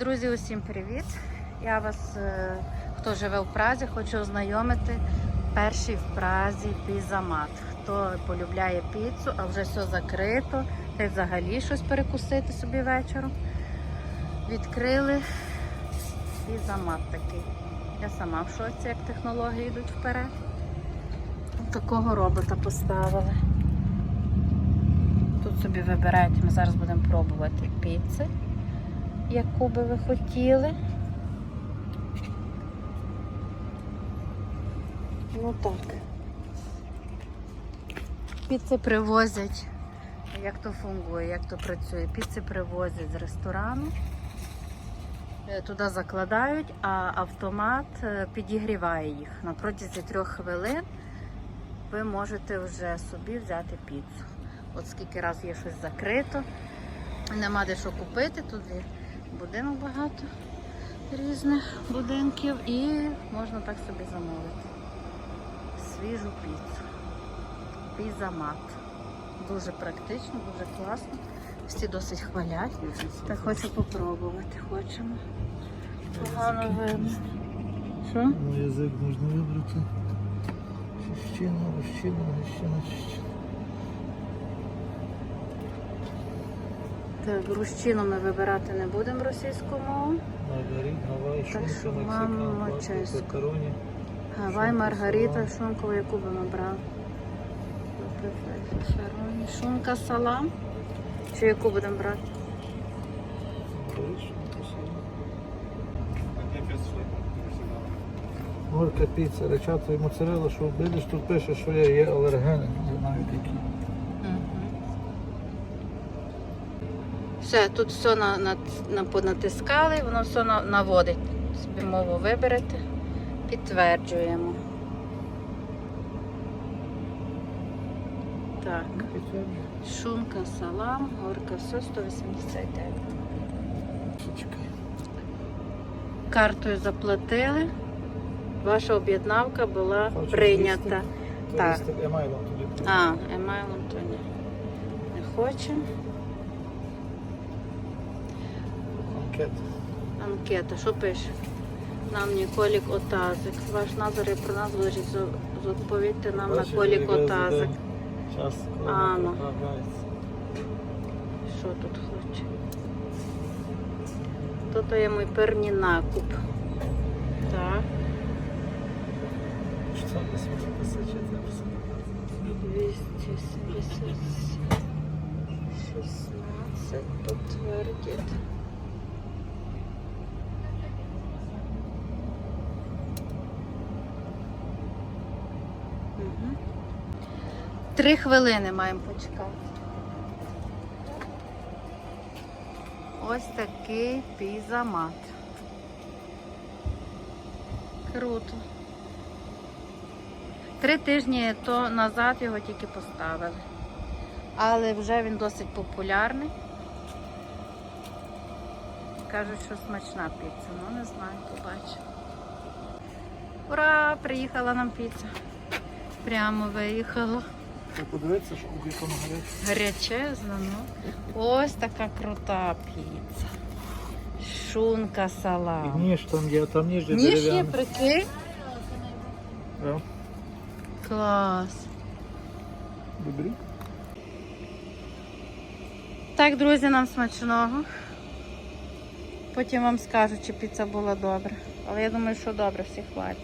Друзі, усім привіт! Я вас, е, хто живе в Празі, хочу ознайомити перший в Празі пізамат. Хто полюбляє піцу, а вже все закрито, та й взагалі щось перекусити собі вечором. Відкрили пізамат такий. Я сама в шоці, як технології йдуть вперед. Такого робота поставили. Тут собі вибираєте, ми зараз будемо пробувати піци яку би ви хотіли. Ну так. Піци привозять. Як то фунгує, як то працює? Піци привозять з ресторану, е, туди закладають, а автомат е, підігріває їх. На протязі трьох хвилин ви можете вже собі взяти піцу. От скільки разів є щось закрито, нема де що купити, тут є будинок багато різних будинків і можна так собі замовити. Свіжу піцу. Пізамат. Дуже практично, дуже класно. Всі досить хвалять. Так хочу попробувати. Хочемо. Погано видно. Що? Ну, язик можна вибрати. Щищина, розчина, розчина, щищина. Так, рущину ми вибирати не будемо російську мову. Гавай, Так шунка, що мамо баку, Гавай, Маргарита, шунку, яку би ми брали. Шунка, салам. Чи яку будемо брати? Морка, піца, речата і моцарелла, що видиш, тут пише, що є, є алергени, не знаю які. Все, тут все на, на, на, понатискали, воно все на, наводить. Собі мову виберете, підтверджуємо. Так, шунка, салам, горка, все 189. Чекай. Картою заплатили. Ваша об'єднавка була Хочеш прийнята. Так. Так. Я маю. А, емейлом то ні. Не хочемо. Анкета. Анкета, що пише? Нам Ніколік Отазик. Ваш назор і про нас лежить. Відповідьте нам на Колік Отазик. Час, коли А, вона ну. поправляється. Що тут хоче? Тут є мій перший накуп. Так, Що там десь може писати, чи це написано? 277. 16. Підтвердити. Три хвилини маємо почекати. Ось такий пізамат. Круто. Три тижні то назад його тільки поставили. Але вже він досить популярний. Кажуть, що смачна піца. Ну не знаю, побачимо. Ура! Приїхала нам піца. Прямо виїхала. Ти подивитися, що в якому гарячому. Гарячезна, ну. Ось така крута піца. Шунка І салам. ніж там є, там ніж є Ніж є, дерев'яний. прикинь. Да. Клас. Добрі. Так, друзі, нам смачного. Потім вам скажу, чи піца була добра. Але я думаю, що добре, всі хвалять.